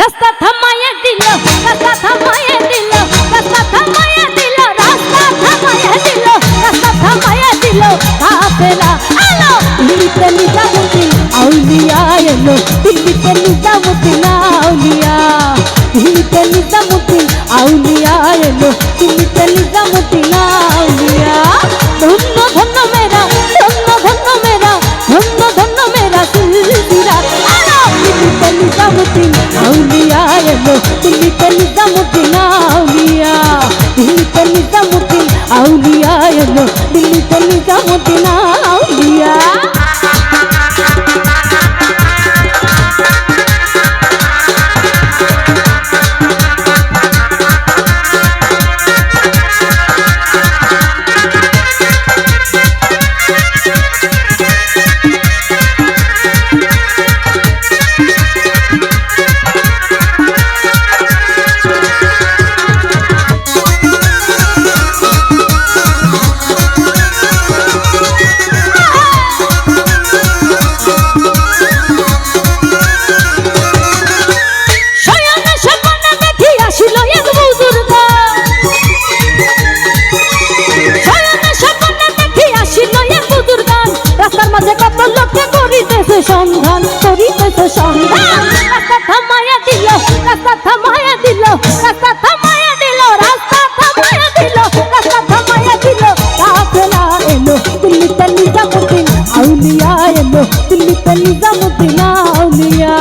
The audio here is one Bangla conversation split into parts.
রাস্তা থামাইয়া দিল, রাস্তা থামাইয়া দিল, রাস্তা থামাইয়া দিল, রাস্তা থামাইয়া দিল, রাস্তা থামাইয়া দিল, কাফেলা আলো দিল্লিতে নিজামুদ্দিন আউলিয়া এলো দিল্লিতে নিজামুদ্দিন আউলিয়া দিল্লিতে নিজামুদ্দিন আউলিয়া এলো দিল্লিতে নিজামুদ্দিন আউলিয়া এলো দিল্লিতে সন্ধান করিতেছে সন্ধান রাস্তা থামাইয়া দিল রাস্তা থামাইয়া দিল রাস্তা থামাইয়া দিল রাস্তা থামাইয়া দিল রাস্তা থামাইয়া দিল কাফেলা এলো দিল্লিতে নিজামুদ্দিন আউলিয়া এলো দিল্লিতে নিজামুদ্দিন আউলিয়া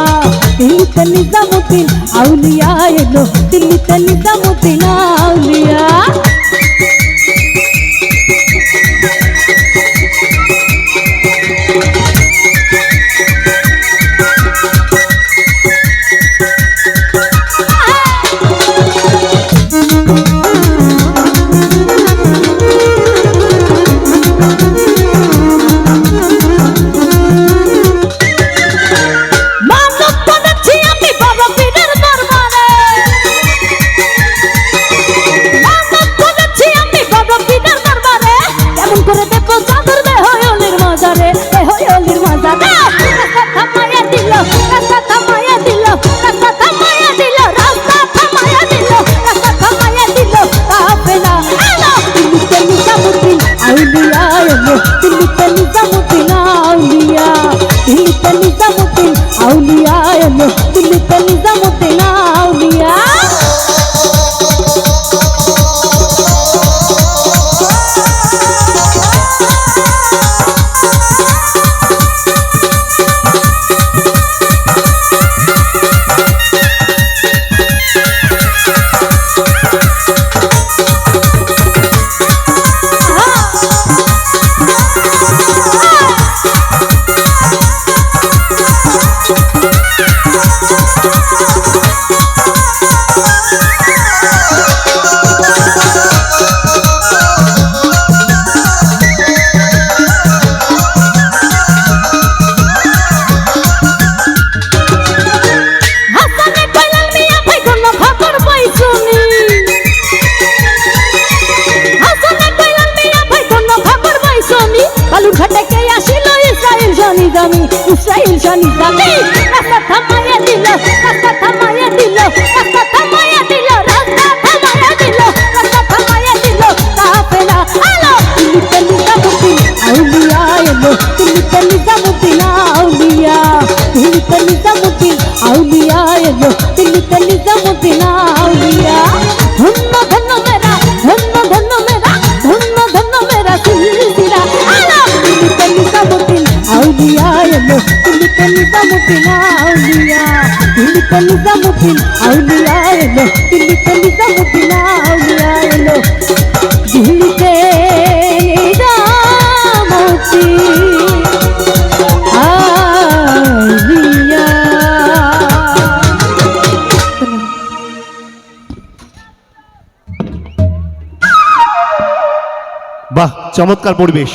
দিল্লিতে নিজামুদ্দিন আউলিয়া এলো দিল্লিতে নিজামুদ্দিন আউলিয়া আউলিয়া। এলো দিল্লিতে নিজামুদ্দিন আউলিয়া। ইসরাইল জানি জানি জানি রাস্তা থামাইয়া দিল, রাস্তা থামাইয়া দিল, রাস্তা থামাইয়া দিল, রাস্তা থামাইয়া দিল, রাস্তা থামাইয়া দিল। কাফেলা আলো দিল্লিতে নিজামুদ্দিন, আউলিয়া এলো। দিল্লিতে নিজামুদ্দিন, আউলিয়া। দিল্লিতে নিজামুদ্দিন, আউলিয়া এলো। দিল্লিতে নিজামুদ্দিন আউলিয়া নিজামুদ্দিন আউলিয়া এলো দিল্লিতে নিজামুদ্দিন আউলিয়া দিল্লিতে নিজামুদ্দিন আউলিয়া নিজামুদ্দিন আউলিয়া এলো দিল্লিতে বাহ, চমৎকার পরিবেশ।